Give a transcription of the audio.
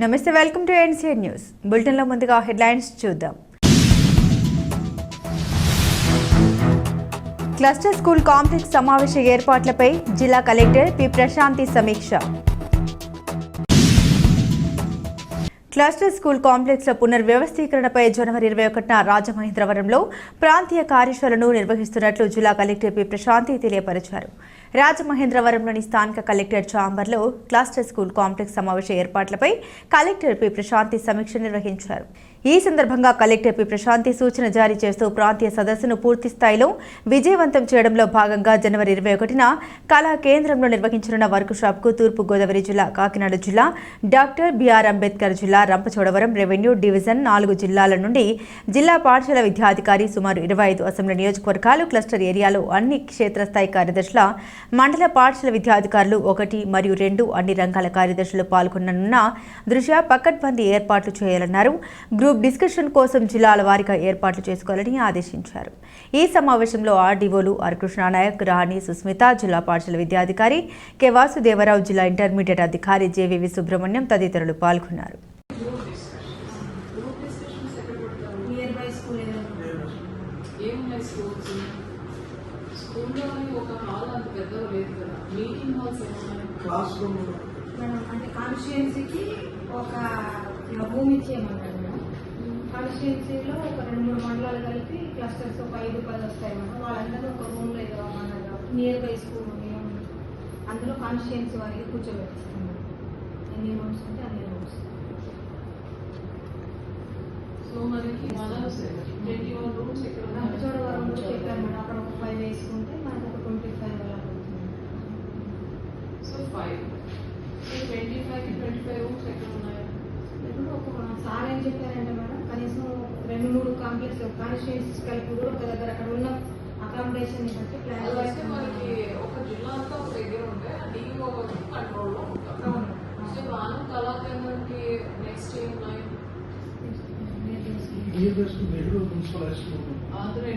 నమస్తే welcome to NCR news. బులెటిన్లో ముందుగా హెడ్లైన్స్ చూద్దాం. క్లస్టర్ స్కూల్ కాంప్లెక్స్ సమావేశ ఏర్పాట్లపై జిల్లా కలెక్టర్ పి. ప్రశాంతి సమీక్ష. క్లస్టర్ స్కూల్ కాంప్లెక్స్ల పునర్వ్యవస్థీకరణపై జనవరి ఇరవై ఒకటిన రాజమహేంద్రవరంలో ప్రాంతీయ కార్యశాలను నిర్వహిస్తున్నట్లు జిల్లా కలెక్టర్ పి. ప్రశాంతి తెలియపరిచారు. రాజమహేంద్రవరంలోని స్థానిక కలెక్టర్ ఛాంబర్లో క్లస్టర్ స్కూల్ కాంప్లెక్స్ సమావేశ ఏర్పాట్లపై కలెక్టర్ పి. ప్రశాంతి సమీక్ష నిర్వహించారు. ఈ సందర్భంగా కలెక్టర్ పి. ప్రశాంతి సూచన జారీ చేస్తూ ప్రాంతీయ సదస్సును పూర్తి స్థాయిలో విజయవంతం చేయడంలో భాగంగా జనవరి ఇరవై ఒకటిన కళా కేంద్రంలో నిర్వహించనున్న వర్క్ షాప్కు తూర్పు గోదావరి జిల్లా కాకినాడ జిల్లా డాక్టర్ బిఆర్ అంబేద్కర్ జిల్లా రంపచోడవరం రెవెన్యూ డివిజన్ నాలుగు జిల్లాల నుండి జిల్లా పాఠశాల విద్యాధికారి సుమారు ఇరవై ఐదు అసెంబ్లీ నియోజకవర్గాలు క్లస్టర్ ఏరియాలో అన్ని క్షేత్రస్థాయి కార్యదర్శుల మండల పాఠశాల విద్యాధికారులు ఒకటి మరియు రెండు అన్ని రంగాల కార్యదర్శులు పాల్గొననున్న దృష్ట్యా పకడ్బందీ ఏర్పాట్లు చేయాలన్నారు. గ్రూప్ డిస్కషన్ కోసం జిల్లాల వారీగా ఏర్పాట్లు చేసుకోవాలని ఆదేశించారు. ఈ సమావేశంలో ఆర్డీఓలు ఆర్ కృష్ణానాయక్ రాణి సుస్మిత జిల్లా పాఠశాల విద్యాధికారి కె వాసుదేవరావు జిల్లా ఇంటర్మీడియట్ అధికారి జేవివి సుబ్రహ్మణ్యం తదితరులు పాల్గొన్నారు. నియర్ బై స్కూల్ ఏమున్నాయి స్కూల్స్ స్కూల్లో ఒక హాల్ అంత పెద్దగా లేదు కదా. మీటింగ్ హాల్స్ ఏమున్నాయి క్లాస్ రూమ్ మనం అంటే కాన్స్టిట్యుయెన్సీకి ఒక భూమి ఇచ్చేయమన్నారు మేడం ఒక రెండు మూడు మండలాలు కలిపి క్లస్టర్స్ ఒక ఐదు పది వస్తాయి మేడం వాళ్ళందరూ ఒక రూమ్లో ఏదో అన్నారు నియర్ బై స్కూల్ అందులో కాన్స్టిట్యుయెన్సీ వారికి కూర్చోబెట్టిస్తాం. ఎన్ని రూమ్స్ ఉంటే అన్ని రూమ్స్ సో మనకి మన ట్వంటీ వన్ రూమ్స్ ఇక్కడ ఉన్నాయి రంపచోడవరం కూడా చెప్పారు మేడం అక్కడ ఒక ఫైవ్ వేసుకుంటే మనకు ఒక ట్వంటీ ఫైవ్ అలా అవుతుంది so five so twenty five twenty five rooms ఎక్కడ ఉన్నాయి ఇప్పుడు ఒక సార్ ఏం చెప్పారంటే మేడం కనీసం రెండు మూడు కాంప్లెక్స్ కాన్స్టిట్యూన్సీస్ కలిపి కూడా ఒక దగ్గర అక్కడ ఉన్న అకామిడేషన్ బట్టి ప్లాన్ మనకి ఒక జిల్లా అంతా ఒక దగ్గర ఉంటే డిఓ కంట్రోల్లో ఉంటాం సో బాను నెక్స్ట్ ఏం ఉన్నాయి ನೀರಿನಷ್ಟು ಬೆಳೆಗಳು ಮುನ್ಸೂರಾಯಿಸಬಹುದು ಆದರೆ